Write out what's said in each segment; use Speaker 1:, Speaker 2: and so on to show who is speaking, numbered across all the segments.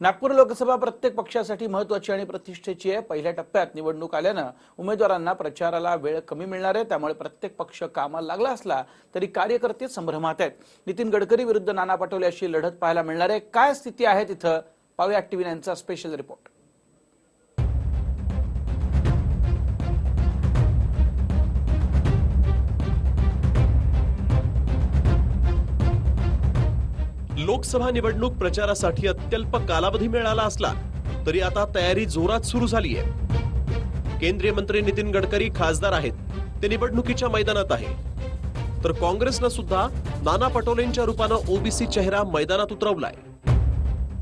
Speaker 1: नागपूर लोकसभा प्रत्येक पक्षासाठी महत्वाची आणि प्रतिष्ठेची आहे. पहिल्या टप्प्यात निवडणूक आल्यानं उमेदवारांना प्रचाराला वेळ कमी मिळणार आहे. त्यामुळे प्रत्येक पक्ष कामाला लागला असला तरी कार्यकर्ते संभ्रमात आहेत. नितीन गडकरी विरुद्ध नाना पटोले अशी लढत पाहायला मिळणार आहे. काय स्थिती आहे तिथं? पाहूया टीव्ही नाईनचा स्पेशल रिपोर्ट
Speaker 2: लोकसभा निवडणूक प्रचारासाठी अत्यल्प कालावधी मिळाला असला तरी आता तयारी जोरात सुरू झाली आहे केंद्रीय मंत्री नितीन गडकरी खासदार आहेत. ते निवडणुकीच्या मैदानात आहे. तर काँग्रेसनं सुद्धा नाना पटोलेंच्या रूपानं ओबीसी चेहरा मैदानात उतरवलाय.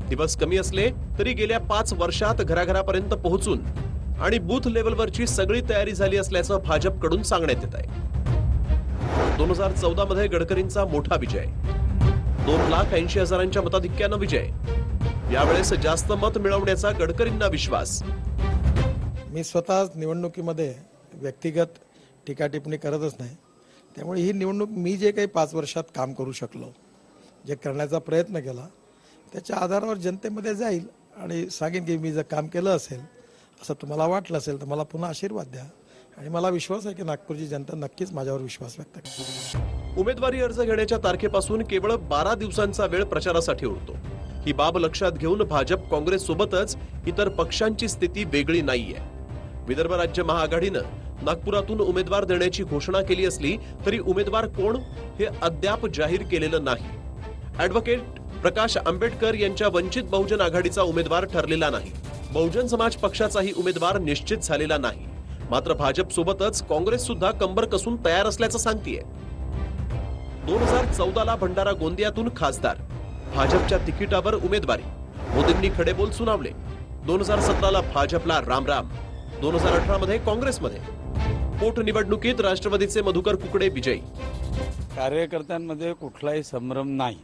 Speaker 2: दिवस कमी असले तरी गेल्या पाच वर्षात घराघरापर्यंत पोहोचून आणि बूथ लेवलवरची सगळी तयारी झाली असल्याचं भाजपकडून सांगण्यात येत आहे दोन हजार चौदा मध्ये गडकरींचा मोठा विजय. दोन लाख ऐंशी हजारांच्या मताधिक्यानं विजय. यावेळेस जास्त मत मिळवण्याचा गडकरींना विश्वास.
Speaker 3: मी स्वतः निवडणुकीमध्ये व्यक्तिगत टीका टिप्पणी करतच नाही. त्यामुळे ही निवडणूक मी जे काही पाच वर्षात काम करू शकलो जे करण्याचा प्रयत्न केला त्याच्या आधारावर जनतेमध्ये जाईल आणि सांगेन की मी जर काम केलं असेल असं तुम्हाला वाटलं असेल तर मला पुन्हा आशीर्वाद द्या. आणि मला विश्वास आहे की नागपूरची जनता नक्कीच माझ्यावर विश्वास व्यक्त करेल.
Speaker 2: उमेदवारी अर्ज घेण्याच्या तारखेपासून केवळ बारा दिवसांचा वेळ प्रचारासाठी उरतो. ही बाब लक्षात घेऊन भाजप काँग्रेस सोबतच इतर पक्षांची स्थिती वेगळी नाहीये. विदर्भ राज्य महाआघाडीनं नागपुरातून उमेदवार देण्याची घोषणा केली असली तरी उमेदवार कोण हे अद्याप जाहीर केलेलं नाही. ऍडव्होकेट प्रकाश आंबेडकर यांच्या वंचित बहुजन आघाडीचा उमेदवार ठरलेला नाही. बहुजन समाज पक्षाचाही उमेदवार निश्चित झालेला नाही. मात्र भाजप सोबतच काँग्रेस सुद्धा कंबर कसून तयार असल्याचं सांगतेय. दोन हजार चौदाला भंडारा गोंदियातून खासदार. भाजपच्या तिकिटावर उमेदवारी. मोदींनी खडेबोल सुनावले. दोन हजार सतराला भाजपला रामराम. दोन हजार अठरा मध्ये काँग्रेसमध्ये. पोटनिवडणुकीत राष्ट्रवादीचे मधुकर कुकडे विजयी.
Speaker 4: कार्यकर्त्यांमध्ये कुठलाही संभ्रम नाही.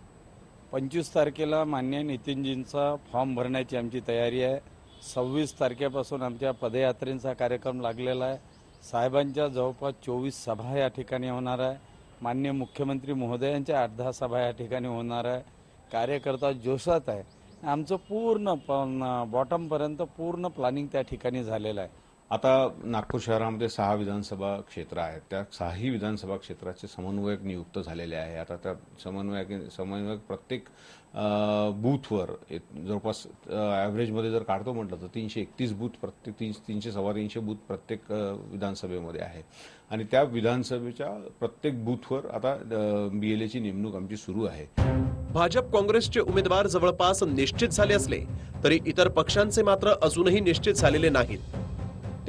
Speaker 4: पंचवीस तारखेला मान्य नितीनजींचा फॉर्म भरण्याची आमची तयारी आहे. सव्वीस तारखेपासून आमच्या पदयात्रेंचा कार्यक्रम लागलेला आहे. साहेबांच्या जवळपास चोवीस सभा या ठिकाणी होणार आहे. मान्य मुख्यमंत्री महोदयांच्या अर्धा सभा या ठिकाणी होणार आहे. कार्यकर्ता जोशात आहे. आमचं पूर्ण बॉटमपर्यंत पूर्ण प्लॅनिंग त्या ठिकाणी झालेलं आहे.
Speaker 5: आता नागपूर शहरामध्ये सहा विधानसभा क्षेत्र आहेत. त्या सहाही विधानसभा क्षेत्राचे समन्वयक नियुक्त झालेले आहे. आता त्या समन्वयक समन्वयक प्रत्येक बूथवर जवळपास ॲव्हरेजमध्ये जर काढतो म्हटलं तर तीनशे एकतीस बूथ प्रत्येक तीन तीनशे सव्वा तीनशे बूथ प्रत्येक विधानसभेमध्ये आहे. आणि त्या विधानसभेच्या प्रत्येक बूथवर आता बी एल एची नेमणूक आमची सुरू आहे.
Speaker 2: भाजप काँग्रेसचे उमेदवार जवळपास निश्चित झाले असले तरी इतर पक्षांचे मात्र अजूनही निश्चित झालेले नाहीत.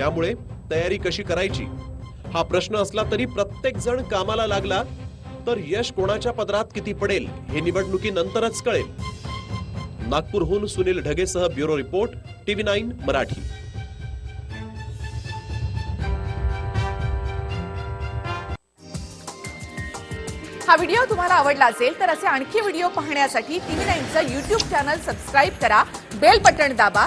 Speaker 2: त्यामुळे तयारी कशी करायची? हा प्रश्न असला तरी प्रत्येक जण कामाला लागला तर यश कोणाच्या पदरात किती पडेल हे निवडणुकीनंतरच कळेल. नागपूरहून Sunil ढगेसह bureau report TV nine Marathi.
Speaker 6: हा व्हिडिओ तुम्हाला आवडला असेल तर असे आणखी व्हिडिओ पाहण्यासाठी टीव्ही नाईनचं युट्यूब चॅनल सबस्क्राईब करा बेल बटण दाबा